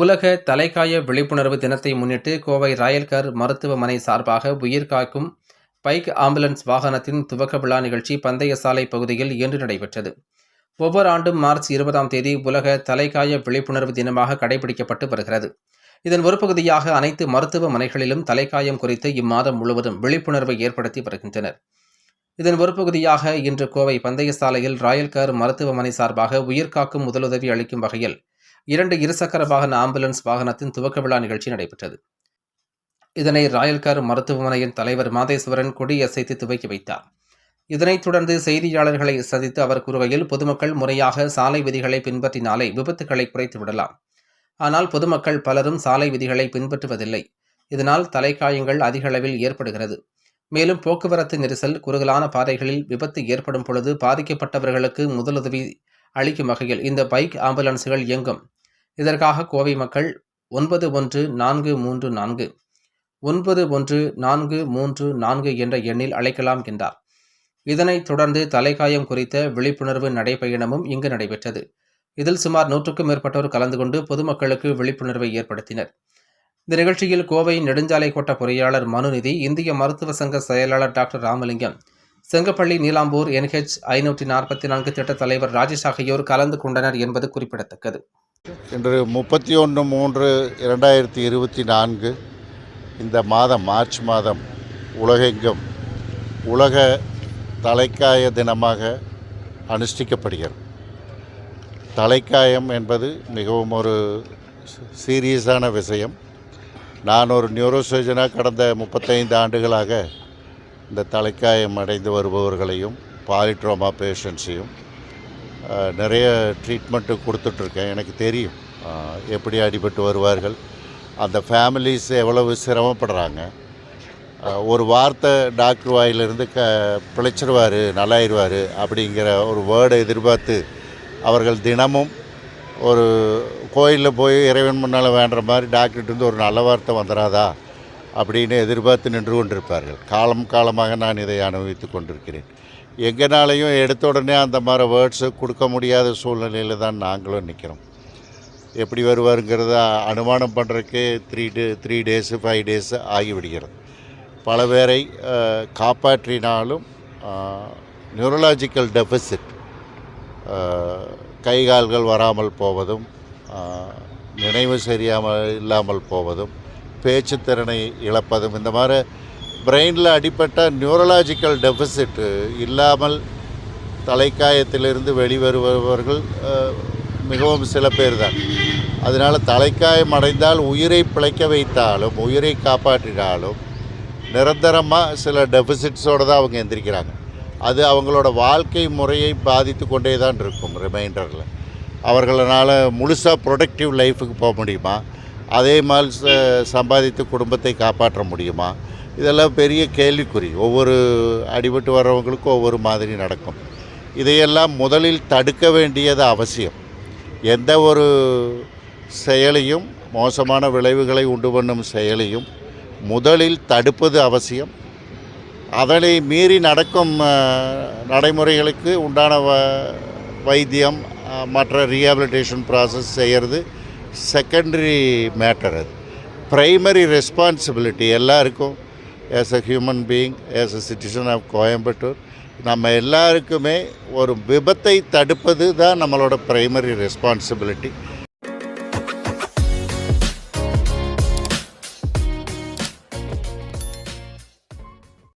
உலக தலைக்காய விழிப்புணர்வு தினத்தை முன்னிட்டு கோவை ராயல்கர் மருத்துவமனை சார்பாக உயிர் காக்கும் பைக் ஆம்புலன்ஸ் வாகனத்தின் துவக்க விழா நிகழ்ச்சி பந்தய சாலை பகுதியில் இன்று நடைபெற்றது. ஒவ்வொரு ஆண்டும் மார்ச் இருபதாம் தேதி உலக தலைக்காய விழிப்புணர்வு தினமாக கடைபிடிக்கப்பட்டு வருகிறது. இதன் ஒரு பகுதியாக அனைத்து மருத்துவமனைகளிலும் தலைக்காயம் குறித்து இம்மாதம் முழுவதும் விழிப்புணர்வை ஏற்படுத்தி வருகின்றனர். இதன் ஒரு பகுதியாக இன்று கோவை பந்தய சாலையில் ராயல்கார் மருத்துவமனை சார்பாக உயிர்காக்கும் முதலுதவி அளிக்கும் வகையில் இரண்டு இருசக்கர வாகன ஆம்புலன்ஸ் வாகனத்தின் துவக்க விழா நிகழ்ச்சி நடைபெற்றது. இதனை ராயல்கார் மருத்துவமனையின் தலைவர் மாதேஸ்வரன் கொடியசைத்து துவக்கி வைத்தார். இதனைத் தொடர்ந்து செய்தியாளர்களை சந்தித்து அவர் கூறுகையில் பொதுமக்கள் முறையாக சாலை விதிகளை பின்பற்றினாலே விபத்துக்களை குறைத்து விடலாம். ஆனால் பொதுமக்கள் பலரும் சாலை விதிகளை பின்பற்றுவதில்லை. இதனால் தலைக்காயங்கள் அதிக அளவில் ஏற்படுகிறது. மேலும் போக்குவரத்து நெரிசல் குறுகலான பாதைகளில் விபத்து ஏற்படும் பொழுது பாதிக்கப்பட்டவர்களுக்கு முதலுதவி அளிக்கும் வகையில் இந்த பைக் ஆம்புலன்ஸ்கள் இயங்கும். இதற்காக கோவை மக்கள் ஒன்பது ஒன்று நான்கு மூன்று நான்கு ஒன்பது ஒன்று நான்கு மூன்று நான்கு என்ற எண்ணில் அழைக்கலாம் என்றார். இதனைத் தொடர்ந்து தலைக்காயம் குறித்த விழிப்புணர்வு நடைபயணமும் இங்கு நடைபெற்றது. இதில் சுமார் நூற்றுக்கும் மேற்பட்டோர் கலந்து கொண்டு பொதுமக்களுக்கு விழிப்புணர்வை ஏற்படுத்தினர். இந்த நிகழ்ச்சியில் கோவை நெடுஞ்சாலை கோட்ட பொறியாளர் மனுநிதி இந்திய மருத்துவ சங்க செயலாளர் டாக்டர் ராமலிங்கம் செங்கப்பள்ளி நீலாம்பூர் என்ஹெச் ஐநூற்றி நாற்பத்தி நான்கு திட்ட தலைவர் ராஜேஷ் ஆகியோர் கலந்து கொண்டனர் என்பது குறிப்பிடத்தக்கது. இன்று முப்பத்தி ஒன்று மூன்று இரண்டாயிரத்தி இருபத்தி நான்கு இந்த மாதம் மார்ச் மாதம் உலகெங்கும் உலக தலைக்காய தினமாக அனுஷ்டிக்கப்படுகிறது. தலைக்காயம் என்பது மிகவும் ஒரு சீரியஸான விஷயம். நான் ஒரு நியூரோசர்ஜனாக கடந்த முப்பத்தைந்து ஆண்டுகளாக இந்த தலைக்காயம் அடைந்து வருபவர்களையும் பாலிட்ரோமா பேஷண்ட்ஸையும் நிறைய ட்ரீட்மெண்ட்டு கொடுத்துட்ருக்கேன். எனக்கு தெரியும். எப்படி அடிபட்டு வருவார்கள். அந்த ஃபேமிலிஸ் எவ்வளவு சிரமப்படுறாங்க. ஒரு வார்த்தை டாக்டர் வாயிலிருந்து க பிழைச்சிருவார் நல்லாயிருவார் அப்படிங்கிற ஒரு வேர்டை எதிர்பார்த்து அவர்கள் தினமும் ஒரு கோயிலில் போய் இறைவன் முன்னால் வேண்டுற மாதிரி டாக்டர்கிட்டருந்து ஒரு நல்ல வார்த்தை வந்துடாதா அப்படின்னு எதிர்பார்த்து நின்று கொண்டிருப்பார்கள். காலம் காலமாக நான் இதை அனுபவித்து கொண்டிருக்கிறேன். எங்கனாலையும் எடுத்த உடனே அந்த மாதிரி வேர்ட்ஸு கொடுக்க முடியாத சூழ்நிலையில் தான் நாங்களும் நிற்கிறோம் எப்படி வருவாருங்கிறத அனுமானம் பண்ணுறக்கே three day three days five days ஆகிவிடுகிறது பல பேரை காப்பாற்றினாலும் நியூரலாஜிக்கல் டெபிசிட் கை கால்கள் வராமல் போவதும் நினைவு சரியாமல் இல்லாமல் போவதும் பேச்சுத்திறனை இழப்பதும் இந்த மாதிரி பிரெயினில் அடிப்பட்ட நியூரலாஜிக்கல் டெபிசிட்டு இல்லாமல் தலைக்காயத்திலிருந்து வெளிவருபவர்கள் மிகவும் சில பேர் தான் அதனால் தலைக்காயம் அடைந்தால் உயிரை பிழைக்க வைத்தாலும் உயிரை காப்பாற்றினாலும் நிரந்தரமாக சில டெபிசிட்ஸோடு தான் அவங்க எந்திரிக்கிறாங்க. அது அவங்களோட வாழ்க்கை முறையை பாதித்து கொண்டே தான் இருக்கும் ரிமைண்டரில் அவர்களால் முழுசாக ப்ரொடக்டிவ் லைஃபுக்கு போக முடியுமா? அதே மாதிரி ச- சம்பாதித்து குடும்பத்தை காப்பாற்ற முடியுமா? இதெல்லாம் பெரிய கேள்விக்குறி. ஒவ்வொரு அடிபட்டு வர்றவங்களுக்கும் ஒவ்வொரு மாதிரி நடக்கும். இதையெல்லாம் முதலில் தடுக்க வேண்டியது அவசியம். எந்த ஒரு செயலையும் மோசமான விளைவுகளை உண்டு பண்ணும் செயலையும் முதலில் தடுப்பது அவசியம். அதனை மீறி நடக்கும் நடைமுறைகளுக்கு உண்டான வ வைத்தியம் மற்ற ரீஹாபிலிட்டேஷன் ப்ராசஸ் செய்கிறது செகண்டரி மேட்டர் அது. ப்ரைமரி ரெஸ்பான்சிபிலிட்டி எல்லாருக்கும். As a human being as a citizen of Coimbatore நம்ம எல்லாருக்குமே ஒரு விபத்தை தடுப்பது தான் நம்மளோட ப்ரைமரி ரெஸ்பான்சிபிலிட்டி